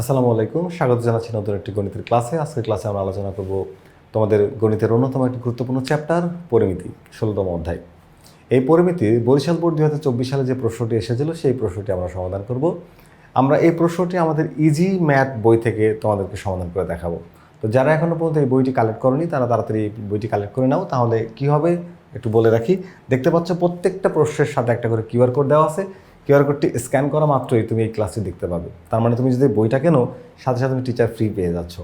আসসালামু আলাইকুম। স্বাগত জানাচ্ছি নতুন একটি গণিতের ক্লাসে। আজকের ক্লাসে আমরা আলোচনা করব তোমাদের গণিতের অন্যতম একটি গুরুত্বপূর্ণ চ্যাপ্টার, পরিমিতি, ষোলোতম অধ্যায়। এই পরিমিতি বরিশাল বোর্ড দুই হাজার চব্বিশ সালে যে প্রশ্নটি এসেছিল, সেই প্রশ্নটি আমরা সমাধান করব। আমরা এই প্রশ্নটি আমাদের ইজি ম্যাথ বই থেকে তোমাদেরকে সমাধান করে দেখাবো। তো যারা এখনও পর্যন্ত এই বইটি কালেক্ট করনি, তারা তাড়াতাড়ি বইটি কালেক্ট করে নাও, তাহলে কি হবে? একটু বলে রাখি। দেখতে পাচ্ছ, প্রত্যেকটা প্রশ্নের সাথে একটা করে কিউআর কোড দেওয়া আছে। কিউআর কোডটি স্ক্যান করা মাত্রই তুমি এই ক্লাসটি দেখতে পাবে। তার মানে তুমি যদি বইটা কেনো, সাথে সাথে তুমি টিচার ফ্রি পেয়ে যাচ্ছ।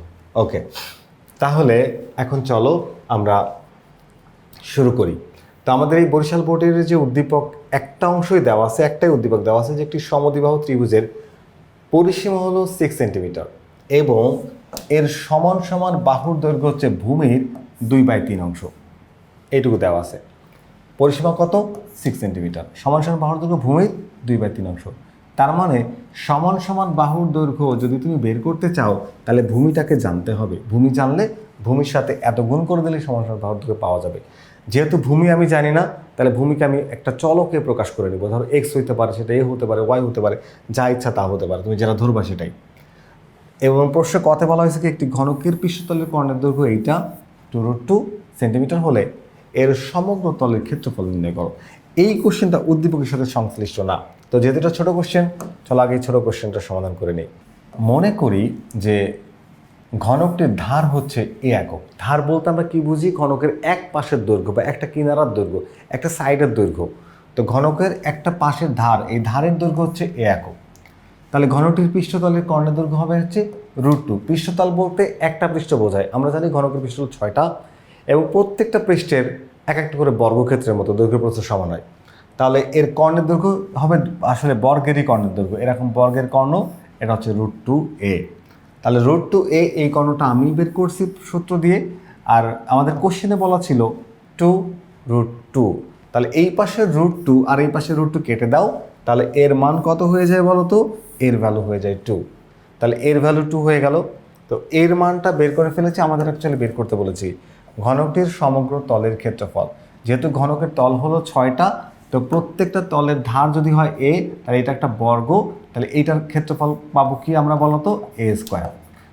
ওকে তাহলে এখন চলো আমরা শুরু করি। তো আমাদের এই বরিশাল বোর্ডের যে উদ্দীপক, একটা অংশই দেওয়া আছে, একটাই উদ্দীপক দেওয়া আছে, যে একটি সমদিবাহ ত্রিভুজের পরিসীমা হলো সিক্স সেন্টিমিটার এবং এর সমান সমান বাহুর দৈর্ঘ্য হচ্ছে ভূমির দুই বাই তিন অংশ। এইটুকু দেওয়া আছে। পরিসীমা কত? সিক্স সেন্টিমিটার সমান সমান বাহুর দৈর্ঘ্য ভূমির দুই বাই তিন অংশ। তার মানে সমান সমান বাহুর দৈর্ঘ্য যদি তুমি বের করতে চাও, তাহলে ভূমিটাকে জানতে হবে। ভূমি জানলে ভূমির সাথে এত গুণ করে দিলে সমান সমান বাহুর দৈর্ঘ্য পাওয়া যাবে। যেহেতু ভূমি আমি জানি না, তাহলে ভূমিকে আমি একটা চলকে প্রকাশ করে নিব। ধরো এক্স হইতে পারে, সেটা এ হতে পারে ওয়াই হতে পারে, যা ইচ্ছা তা হতে পারে, তুমি যেটা ধরবা সেটাই। এবং প্রশ্নে কথা বলা হয়েছে কি, একটি ঘনকের পৃষ্ঠতলের কর্ণের দৈর্ঘ্য এইটা, টু রুট টু সেন্টিমিটার হলে এর সমগ্র তলের ক্ষেত্রফল নির্ণয় করো। এই কোশ্চেনটা উদ্দীপকের সাথে সংশ্লিষ্ট না। তো যেহেতু এটা ছোটো কোশ্চেন চলো আগে ছোটো কোশ্চেনটা সমাধান করে নিই। মনে করি যে ঘনকটির ধার হচ্ছে এ একক। ধার বলতে আমরা কি বুঝি? ঘনকের এক পাশের দৈর্ঘ্য বা একটা কিনারার দৈর্ঘ্য, একটা সাইডের দৈর্ঘ্য। তো ঘনকের একটা পাশের ধার, এই ধারের দৈর্ঘ্য হচ্ছে এ একক। তাহলে ঘনটির পৃষ্ঠতলের কর্ণের দৈর্ঘ্য হবে হচ্ছে রুট টু পৃষ্ঠতল বলতে একটা পৃষ্ঠ বোঝায়। আমরা জানি ঘনকের পৃষ্ঠতল ছয়টা এবং প্রত্যেকটা পৃষ্ঠের এক একটা করে বর্গক্ষেত্রের মতো দৈর্ঘ্য প্রস্থ সমান হয়। তাহলে এর কর্ণের দৈর্ঘ্য হবে আসলে বর্গেরই কর্ণের দৈর্ঘ্য। এরকম বর্গের কর্ণ, এটা হচ্ছে রুট টু এ তাহলে রুট টু এ এই কর্ণটা আমি বের করছি সূত্র দিয়ে, আর আমাদের কোশ্চেনে বলা ছিল টু রুট টু তাহলে এই পাশের রুট টু আর এই পাশের রুট টু কেটে দাও, তাহলে এর মান কত হয়ে যায় বলো তো? এর ভ্যালু হয়ে যায় টু তাহলে এর ভ্যালু টু হয়ে গেল। তো এর মানটা বের করে ফেলেছি, আমাদের অ্যাকচুয়ালি বের করতে বলেছি। ঘনকটির সমগ্র তলের ক্ষেত্রফল। যেহেতু ঘনকের তল হলো ছয়টা তো প্রত্যেকটা তলের ধার যদি হয় এ তাহলে এটা একটা বর্গ, তাহলে এইটার ক্ষেত্রফল পাবো কি আমরা বলো তো? এ স্কোয়ার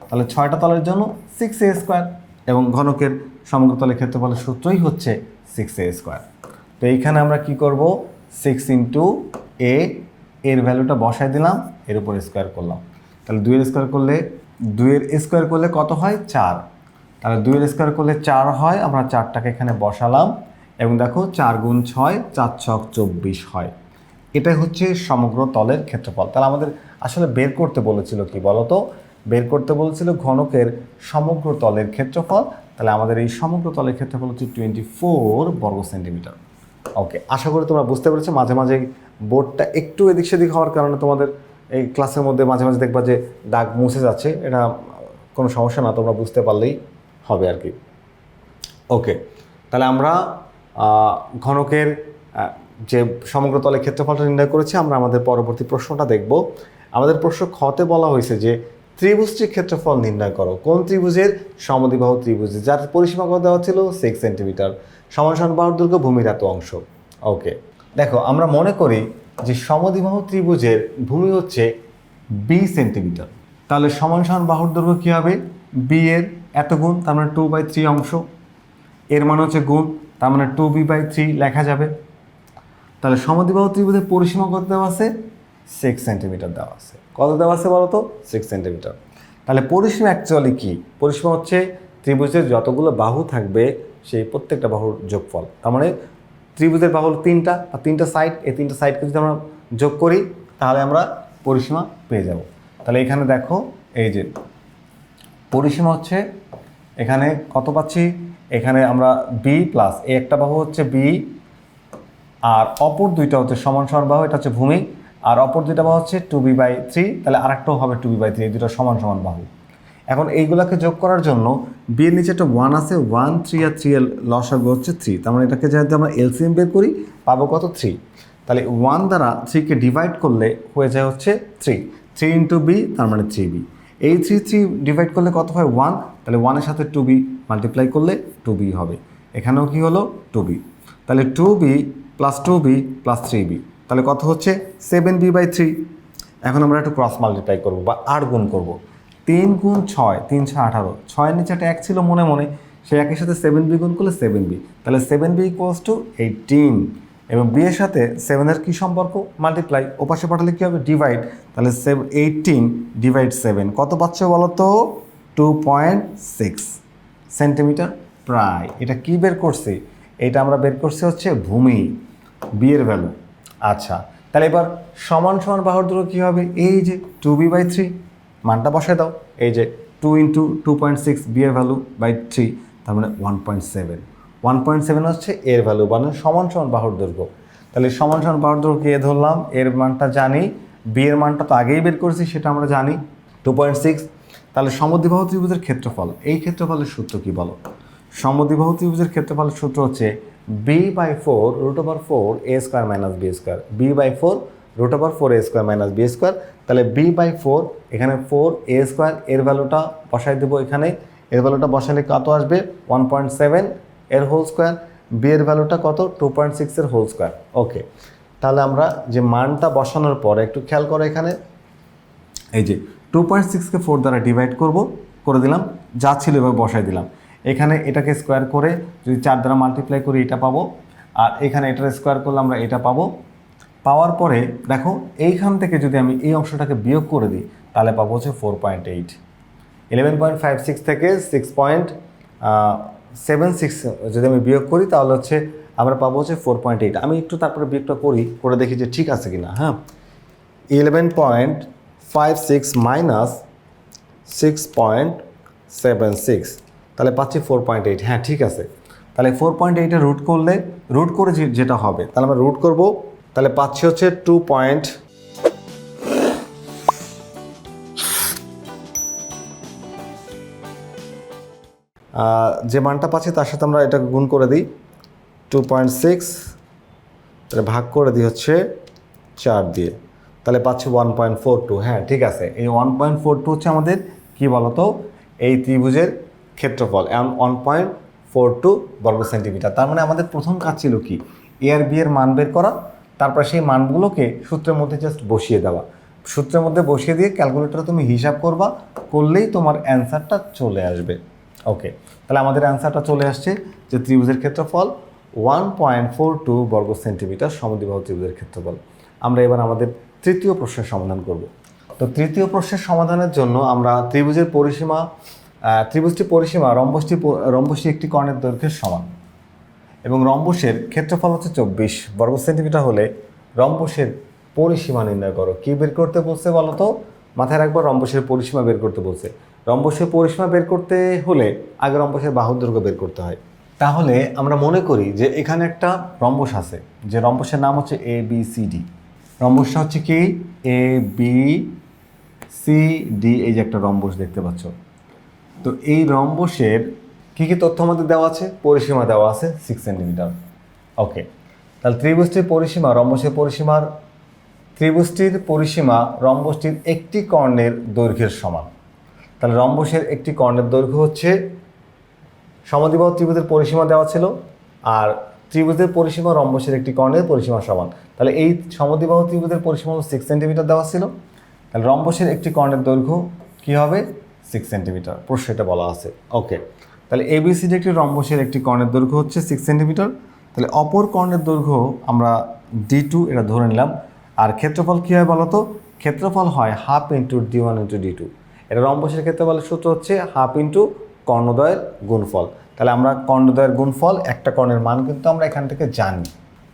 তাহলে ছয়টা তলের জন্য সিক্স এ স্কোয়ার এবং ঘনকের সমগ্র তলের ক্ষেত্রফলের সূত্রই হচ্ছে সিক্স এ স্কোয়ার তো এইখানে আমরা কি করব? সিক্স ইন্টু এ এর ভ্যালুটা বসাই দিলাম, এর উপর স্কোয়ার করলাম। তাহলে দুইয়ের স্কোয়ার করলে, দুইয়ের স্কোয়ার করলে কত হয়? চার। তাহলে দুইয়ের স্কোয়ার করলে চার হয়, আমরা চারটাকে এখানে বসালাম। এবং দেখো চার গুণ ছয়, চার ছক চব্বিশ হয়। এটাই হচ্ছে সমগ্র তলের ক্ষেত্রফল। তাহলে আমাদের আসলে বের করতে বলেছিল কি বলতো? বের করতে বলেছিল ঘনকের সমগ্র তলের ক্ষেত্রফল। তাহলে আমাদের এই সমগ্র তলের ক্ষেত্রফল হচ্ছে টোয়েন্টি ফোর বর্গ সেন্টিমিটার। ওকে, আশা করি তোমরা বুঝতে পেরেছ। মাঝে মাঝে বোর্ডটা একটু এদিক সেদিক হওয়ার কারণে তোমাদের এই ক্লাসের মধ্যে মাঝে মাঝে দেখবা যে দাগ মুছে যাচ্ছে। এটা কোনো সমস্যা না, তোমরা বুঝতে পারলেই হবে আর কি। ওকে, তাহলে আমরা ঘনকের যে সমগ্র তলের ক্ষেত্রফলটা নির্ণয় করেছি, আমরা আমাদের পরবর্তী প্রশ্নটা দেখব। আমাদের প্রশ্ন খতে বলা হয়েছে যে, ত্রিভুজটির ক্ষেত্রফল নির্ণয় করো। কোন ত্রিভুজের? সমদ্বিবাহ ত্রিভুজ। যার পরিসীমা কত দেওয়া ছিল? সিক্স সেন্টিমিটার সমান বাহুর দুর্গ ভূমির এত অংশ। ওকে। দেখো, আমরা মনে করি যে সমদ্বিবাহ ত্রিভুজের ভূমি হচ্ছে বি সেন্টিমিটার তাহলে সমান সমান বাহুর দৈর্ঘ্য কী হবে? বি এর এত গুণ, তার মানে টু বাই থ্রি অংশ। এর মানে হচ্ছে গুণ। তার মানে টু বি বাই থ্রি লেখা যাবে। তাহলে সমদ্বিবাহু ত্রিভুজের পরিসীমা কত দেওয়া আছে? সিক্স সেন্টিমিটার দেওয়া আছে। কত দেওয়া আছে বলো তো সিক্স সেন্টিমিটার তাহলে পরিসীমা অ্যাকচুয়ালি কি? পরিসীমা হচ্ছে ত্রিভুজের যতগুলো বাহু থাকবে, সেই প্রত্যেকটা বাহুর যোগফল। তার মানে ত্রিভুজের বাহু তিনটা, আর তিনটা সাইড এই তিনটা সাইডকে যদি আমরা যোগ করি, তাহলে আমরা পরিসীমা পেয়ে যাব। তাহলে এখানে দেখো, এই যে, পরিসীমা হচ্ছে, এখানে কত পাচ্ছি? এখানে আমরা বি প্লাস এ একটা বাহু হচ্ছে বি আর অপর দুইটা হচ্ছে সমান সমান বাহু, এটা হচ্ছে ভূমি, আর অপর দুইটা বাহু হচ্ছে টু বি বাই থ্রি তাহলে আরেকটাও হবে টু বি বাই থ্রি এই দুটো সমান সমান বাহু। এখন এইগুলোকে যোগ করার জন্য বি এর নিচে একটা ওয়ান আছে ওয়ান থ্রি আর থ্রি এর লসাগু হচ্ছে থ্রি তার মানে এটাকে যদি আমরা এলসিএম বের করি, পাবো কত থ্রি তাহলে ওয়ান দ্বারা থ্রিকে ডিভাইড করলে হয়ে যায় হচ্ছে থ্রি থ্রি ইন্টু বি তার মানে থ্রি বি এই থ্রি থ্রি ডিভাইড করলে কত হয়? ওয়ান তাহলে ওয়ানের সাথে টু বি মাল্টিপ্লাই করলে টু বি হবে। এখানেও কি হলো? টু বি তাহলে two B plus two B plus three B তাহলে কত হচ্ছে? সেভেন বি বাই থ্রি এখন আমরা একটু ক্রস মাল্টিপ্লাই করব বা আর গুণ করব। তিন গুণ ছয়, তিন ছয় আঠারো। ছয়ের নিচে একটা এক ছিল মনে মনে। সেই একের সাথে সেভেন বি গুণ করলে সেভেন বি তাহলে seven B equals to eighteen এবং বি এর সাথে সেভেনের কী সম্পর্ক? মাল্টিপ্লাই ওপাশে পাঠালে কী হবে? ডিভাইড তাহলে সেভ এইটিন ডিভাইড সেভেন কত পাচ্ছে বলো তো টু পয়েন্ট সিক্স সেন্টিমিটার প্রায়। এটা কি বের করছি? এটা আমরা বের করছি হচ্ছে ভূমি বিয়ের ভ্যালু আচ্ছা তাহলে এবার সমান সমান বাহুর দূর কী হবে? এই যে টু বি বাই থ্রি মানটা বসায় দাও। এই যে two into two point six বিয়ের ভ্যালু বাই থ্রি তার মানে one point seven one point seven হচ্ছে এর ভ্যালু মানে সমান সমান বাহুর দৈর্ঘ্য। তাহলে সমান সমান বাহুর দৈর্ঘ্য এ ধরলাম? এর মানটা জানি। বি এর মানটা তো আগেই বের করেছি, সেটা আমরা জানি। টু পয়েন্ট সিক্স তাহলে সমদ্বিবাহু ত্রিভুজের ক্ষেত্রফল, এই ক্ষেত্রফলের সূত্র কি বলো? সমদ্বিবাহু ত্রিভুজের ক্ষেত্রফলের সূত্র হচ্ছে B by four root over four A square minus B square B by four root over four A square minus B square তাহলে বি বাই ফোর এখানে ফোর এ স্কোয়ার এর ভ্যালুটা বসাই দেবো এখানে। এর ভ্যালুটা বসালে কত আসবে? ওয়ান পয়েন্ট সেভেন এর হোল স্কোয়ার বি এর ভ্যালুটা কত? টু পয়েন্ট সিক্সের হোল স্কোয়ার ওকে তাহলে আমরা যে মানটা বসানোর পর একটু খেয়াল করো এখানে। এই যে টু পয়েন্ট সিক্সকে ফোর দ্বারা ডিভাইড করব, করে দিলাম, যা ছিল এভাবে বসাই দিলাম। এখানে এটাকে স্কোয়ার করে যদি চার দ্বারা মাল্টিপ্লাই করি এটা পাবো, আর এখানে এটার স্কোয়ার করলে আমরা এটা পাবো। পাওয়ার পরে দেখো, এইখান থেকে যদি আমি এই অংশটাকে বিয়োগ করে দিই, তাহলে পাবো হচ্ছে four point eight eleven point five six থেকে সিক্স পয়েন্ট সেভেন সিক্স যদি আমি বিয়োগ করি, তাহলে হচ্ছে আমরা পাবো হচ্ছে ফোর পয়েন্ট এইট আমি একটু তারপরে বিয়োগটা করি, করে দেখি যে ঠিক আছে কিনা হ্যাঁ? Eleven point five six minus six point seven six তাহলে পাচ্ছি ফোর পয়েন্ট এইট হ্যাঁ ঠিক আছে। তাহলে ফোর পয়েন্ট এইটে রুট করলে রুট করে যেটা হবে, তাহলে আমরা রুট করব। তাহলে পাচ্ছি হচ্ছে টু পয়েন্ট যে মানটা পাচ্ছি তার সাথে আমরা এটা গুণ করে দিই। টু পয়েন্ট সিক্স তাহলে ভাগ করে দিই হচ্ছে চার দিয়ে। তাহলে পাচ্ছি ওয়ান পয়েন্ট ফোর টু হ্যাঁ ঠিক আছে। এই ওয়ান পয়েন্ট ফোর টু হচ্ছে আমাদের কী বলতো? এই ত্রিভুজের ক্ষেত্রফল। এমন ওয়ান পয়েন্ট ফোর টু বর্গ সেন্টিমিটার। তার মানে আমাদের প্রথম কাজ ছিল কি? এ আর বি এর মান বের করা, তারপর সেই মানগুলোকে সূত্রের মধ্যে জাস্ট বসিয়ে দেওয়া। সূত্রের মধ্যে বসিয়ে দিয়ে ক্যালকুলেটরে তুমি হিসাব করবা, করলেই তোমার অ্যান্সারটা চলে আসবে। ওকে তাহলে আমাদের অ্যান্সারটা চলে আসছে যে ত্রিভুজের ক্ষেত্রফল ওয়ান পয়েন্ট ফোর টু বর্গ সেন্টিমিটার সমদ্বিবাহু ত্রিভুজের ক্ষেত্রফল। আমরা এবার আমাদের তৃতীয় প্রশ্নের সমাধান করব। তো তৃতীয় প্রশ্নের সমাধানের জন্য আমরা ত্রিভুজের পরিসীমা আহ, ত্রিভুজটি পরিসীমা রম্বসটি রম্বসটি একটি কর্ণের দৈর্ঘ্যের সমান এবং রম্বসের ক্ষেত্রফল হচ্ছে চব্বিশ। বর্গ সেন্টিমিটার হলে রম্বসের পরিসীমা নির্ণয় করো। কী বের করতে বলছে বলো তো? মাথায় রাখবার রম্বসের পরিসীমা বের করতে বলছে। রম্বসের পরিসীমা বের করতে হলে আগে রম্বসের বাহুর দৈর্ঘ্য বের করতে হয়। তাহলে আমরা মনে করি যে এখানে একটা রম্বস আছে যে রম্বসের নাম হচ্ছে এ বি সি ডি রম্বসটা হচ্ছে কি? এ বি সি ডি এই যে একটা রম্বস দেখতে পাচ্ছ। তো এই রম্বসের কী কী তথ্য আমাদের দেওয়া আছে? পরিসীমা দেওয়া আছে সিক্স সেন্টিমিটার ওকে তাহলে ত্রিভুজটির পরিসীমা, রম্বসের পরিসীমার ত্রিভুজটির পরিসীমা রম্বসটির একটি কর্ণের দৈর্ঘ্যের সমান। তাহলে রম্বসের একটি কর্ণের দৈর্ঘ্য হচ্ছে সমদ্বিবাহু ত্রিভুজের পরিসীমা দেওয়া ছিল, আর ত্রিভুজের পরিসীমা রম্বসের একটি কর্ণের পরিসীমা সমান। তাহলে এই সমদ্বিবাহু ত্রিভুজের পরিসীমা সিক্স সেন্টিমিটার দেওয়া ছিল। তাহলে রম্বসের একটি কর্ণের দৈর্ঘ্য কী হবে? সিক্স সেন্টিমিটার প্রশ্ন এটা বলা আছে। ওকে তাহলে এবিসিডি একটি রম্বসের একটি কর্ণের দৈর্ঘ্য হচ্ছে সিক্স সেন্টিমিটার তাহলে অপর কর্ণের দৈর্ঘ্য আমরা ডি টু এটা ধরে নিলাম। আর ক্ষেত্রফল কী হয় বলতো? ক্ষেত্রফল হয় half into D one into D two এটা রম্বসের ক্ষেত্রফলের সূত্র হচ্ছে হাফ ইন্টু কর্ণদয়ের গুণফল। তাহলে আমরা কর্ণদ্বয়ের গুণফল, একটা কর্ণের মান কিন্তু আমরা এখান থেকে জানি।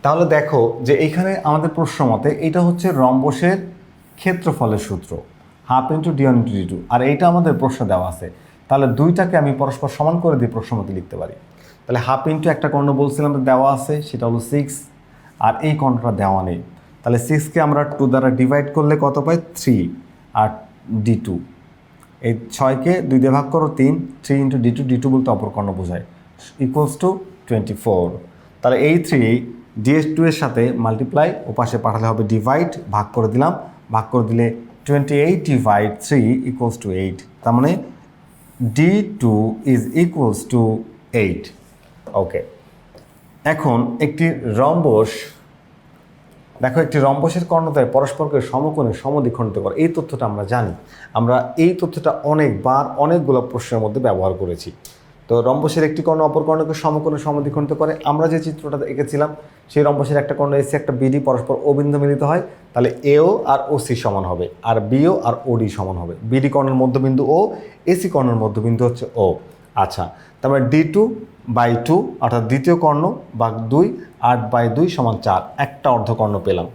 তাহলে দেখো যে এইখানে আমাদের প্রশ্ন মতে এটা হচ্ছে রম্বসের ক্ষেত্রফলের সূত্র, half into D into D two আর এইটা আমাদের প্রশ্ন দেওয়া আছে। তাহলে দুইটাকে আমি পরস্পর সমান করে দিয়ে প্রশ্ন মতে লিখতে পারি। তাহলে হাফ ইন্টু একটা কর্ণ বলছিলাম যে দেওয়া আছে, সেটা হলো সিক্স আর এই কর্ণটা দেওয়া নেই। তাহলে সিক্সকে আমরা টু দ্বারা ডিভাইড করলে কত পাই? থ্রি আর ডি টু এই ছয়কে দুই দিয়ে ভাগ করো তিন three into D two D two বলতে অপর কর্ণ বোঝায়। ইকুয়ালস টু টোয়েন্টি ফোর তাহলে এই থ্রি ডিএস টু এর সাথে মাল্টিপ্লাই ও পাশে পাঠালে হবে ডিভাইড ভাগ করে দিলাম। ভাগ করে দিলে twenty eight divide three equals to eight তার মানে D two is equals to eight okay এখন একটি রম্বস দেখো, একটি রম্বসের কর্ণদ্বয় পরস্পরকে সমকোণে সমদ্বিখণ্ডিত করে। এই তথ্যটা আমরা জানি। আমরা এই তথ্যটা অনেকবার অনেকগুলো প্রশ্নের মধ্যে ব্যবহার করেছি। তো রম্বসের একটি কর্ণ অপর কর্ণকে সমকোণে সমদ্বিখণ্ডিত করে। আমরা যে চিত্রটা এঁকেছিলাম, সেই রম্বসের একটা কর্ণ এসি একটা বিডি পরস্পর অবিন্দু মিলিত হয়। তাহলে এও আর ও সি সমান হবে। আর বিও আর ওডি সমান হবে। বিডি কর্ণের মধ্যবিন্দু ও এসি কর্ণের মধ্যবিন্দু হচ্ছে ও আচ্ছা তারপরে ডি টু বাই টু অর্থাৎ দ্বিতীয় কর্ণ বা দুই, আট বাই দুই সমান চার, একটা অর্ধকর্ণ পেলাম।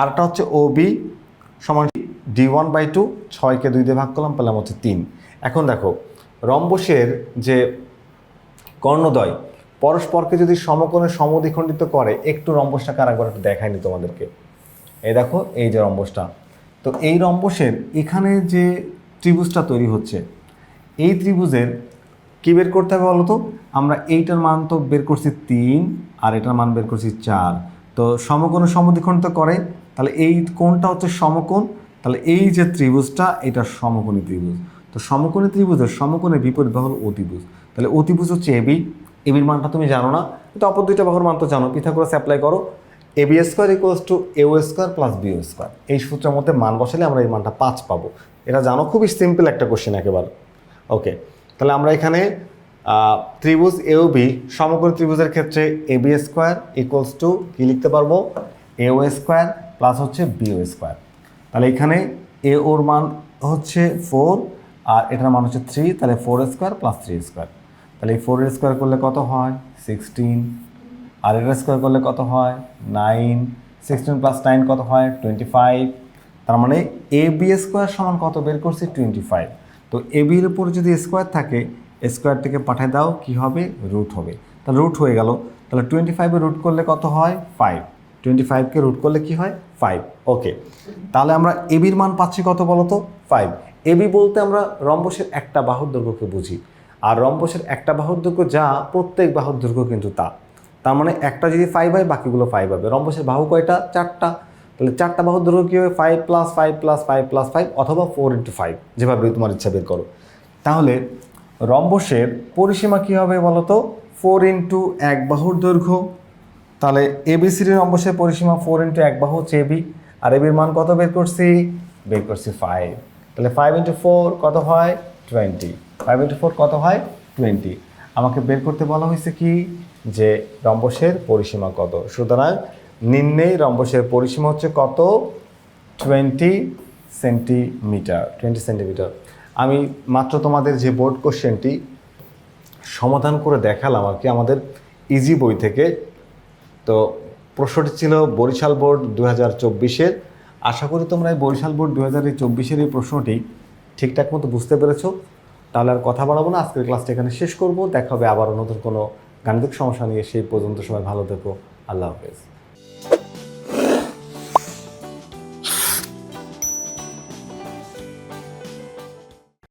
আরটা হচ্ছে ও বি সমান ডি ওয়ান বাই টু ছয়কে দুই দিয়ে ভাগ করলাম, পেলাম হচ্ছে তিন। এখন দেখো, রম্বসের যে কর্ণদ্বয়, পরস্পরকে যদি সমকোণে সমদ্বিখণ্ডিত করে, একটু রম্বসটাকে আরেকবার একটু দেখায়নি তোমাদেরকে। এই দেখো, এই যে রম্বসটা। তো এই রম্বসের এখানে যে ত্রিভুজটা তৈরি হচ্ছে, এই ত্রিভুজের কী বের করতে হবে বলো তো আমরা এইটার মান তো বের করছি তিন আর এটার মান বের করছি চার। তো সমকোণ সমকোণে সমদ্বিখণ্ডিত করে। তাহলে এই কোণটা হচ্ছে সমকোণ। তাহলে এই যে ত্রিভুজটা, এটা সমকোণী ত্রিভুজ। তো সমকোণী ত্রিভুজের সমকোণের বিপরীত বাহুর অতিভুজ। তাহলে অতিভুজ হচ্ছে এবি এবির মানটা তুমি জানো না। কিন্তু অপর দুইটা বাহুর মান তো জানো। পিথাগোরাস অ্যাপ্লাই করো। A B square equals to A O square plus B square এই সূত্রের মধ্যে মান বসালে আমরা এই মানটা পাঁচ পাবো। এটা জানো? খুবই সিম্পল একটা কোশ্চেন একেবারে। ওকে তাহলে আমরা এখানে ত্রিভুজ এও বি সমগ্র ত্রিভুজের ক্ষেত্রে A B square equals to কী লিখতে পারব? এও স্কোয়ার প্লাস হচ্ছে বিও স্কোয়ার তাহলে এখানে এ ওর মান হচ্ছে ফোর আর এটার মান হচ্ছে থ্রি তাহলে four square plus three square তাহলে এই ফোর স্কোয়ার করলে কত হয়? সিক্সটিন আর এটা স্কোয়ার করলে কত হয়? নাইন সিক্সটিন প্লাস নাইন কত হয়? টোয়েন্টি ফাইভ তার মানে এ বি স্কোয়ার সমান কত? বের করছি টোয়েন্টি ফাইভ তো এ বির উপর যদি স্কোয়ার থাকে স্কোয়ার থেকে পাঠিয়ে দাও, কি হবে? রুট হবে। তাহলে রুট হয়ে গেল। তাহলে টোয়েন্টি ফাইভে রুট করলে কত হয়? ফাইভ টোয়েন্টি ফাইভকে রুট করলে কি হয়? ফাইভ ওকে তাহলে আমরা এবির মান পাচ্ছি কত বলো তো ফাইভ এবি বলতে আমরা রম্বসের একটা বাহুর দৈর্ঘ্যকে বুঝি। আর রম্বসের একটা বাহুর দৈর্ঘ্য যা, প্রত্যেক বাহুর দৈর্ঘ্য কিন্তু তা। তার মানে একটা যদি ফাইভ হয়, বাকিগুলো ফাইভ হবে। রম্বসের বাহু কয়টা? চারটা। তাহলে চারটা বাহুর দৈর্ঘ্য কী হবে? Five plus five plus five plus five অথবা ফোর ইন্টু ফাইভ যেভাবে তোমার ইচ্ছা বের করো। তাহলে রম্বসের পরিসীমা কী হবে বলো তো ফোর ইন্টু এক বাহুর দৈর্ঘ্য। তাহলে এবিসির রম্বসের পরিসীমা ফোর ইন্টু এক বাহু হচ্ছে এবি আর এবির মান কত বের করছি? বের করছি ফাইভ তাহলে ফাইভ ইন্টু ফোর কত হয়? টোয়েন্টি ফাইভ ইন্টু ফোর কত হয়? টোয়েন্টি আমাকে বের করতে বলা হয়েছে কি? যে রম্বসের পরিসীমা কত। সুতরাং নিম্নেই রম্বসের পরিসীমা হচ্ছে কত? টোয়েন্টি সেন্টিমিটার টোয়েন্টি সেন্টিমিটার আমি মাত্র তোমাদের যে বোর্ড কোশ্চেনটি সমাধান করে দেখালাম আর কি, আমাদের ইজি বই থেকে। তো প্রশ্নটি ছিল বরিশাল বোর্ড দু হাজার চব্বিশের। আশা করি তোমরা এই বরিশাল বোর্ড দু হাজার চব্বিশের এই প্রশ্নটি ঠিকঠাক মতো বুঝতে পেরেছ। তাহলে আর কথা বাড়াবো না, আজকের ক্লাসটা এখানে শেষ করব। দেখা হবে আবারও নতুন কোনো গাণিতিক সমস্যা নিয়ে, সেই পর্যন্ত সময় ভালো থেকো। আল্লাহ হাফেজ।